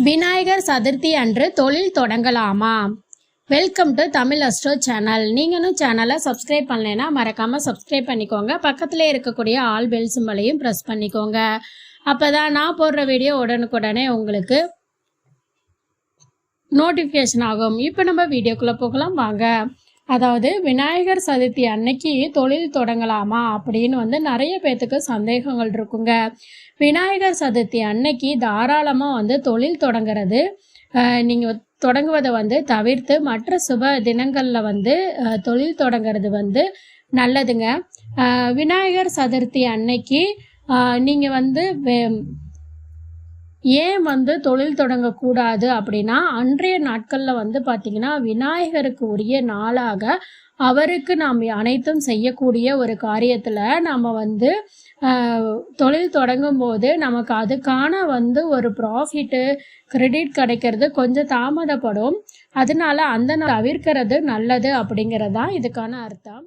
விநாயகர் சதுர்த்தி அன்று தொழில் தொடங்கலாமா? Welcome to Tamil astro channel நீங்களும் சேனலை சப்ஸ்கிரைப் பண்ணலைன்னா மறக்காமல் சப்ஸ்கிரைப் பண்ணிக்கோங்க. பக்கத்தில் இருக்கக்கூடிய ஆல் பெல் சிம்பலையும் ப்ரெஸ் பண்ணிக்கோங்க. அப்போ தான் நான் போடுற வீடியோ உடனுக்குடனே உங்களுக்கு நோட்டிஃபிகேஷன் ஆகும். இப்போ நம்ம வீடியோக்குள்ளே போகலாம். வாங்க. அதாவது விநாயகர் சதுர்த்தி அன்னைக்கு தொழில் தொடங்கலாமா அப்படின்னு வந்து நிறைய பேர்த்துக்கு சந்தேகங்கள் இருக்குங்க. விநாயகர் சதுர்த்தி அன்னைக்கு தாராளமாக வந்து தொழில் தொடங்குறது நீங்கள் தொடங்குவதை வந்து தவிர்த்து மற்ற சுப தினங்களில் வந்து தொழில் தொடங்குறது வந்து நல்லதுங்க. விநாயகர் சதுர்த்தி அன்னைக்கு நீங்கள் வந்து ஏன் வந்து தொழில் தொடங்கக்கூடாது அப்படின்னா அன்றைய நாட்களில் வந்து பார்த்திங்கன்னா விநாயகருக்கு உரிய நாளாக அவருக்கு நாம் அனைத்தும் செய்யக்கூடிய ஒரு காரியத்தில் நம்ம வந்து தொழில் தொடங்கும் போது நமக்கு அதுக்கான வந்து ஒரு ப்ராஃபிட்டு கிரெடிட் கிடைக்கிறது கொஞ்சம் தாமதப்படும். அதனால அந்த நாள் தவிர்க்கிறது நல்லது அப்படிங்கிறது தான் இதுக்கான அர்த்தம்.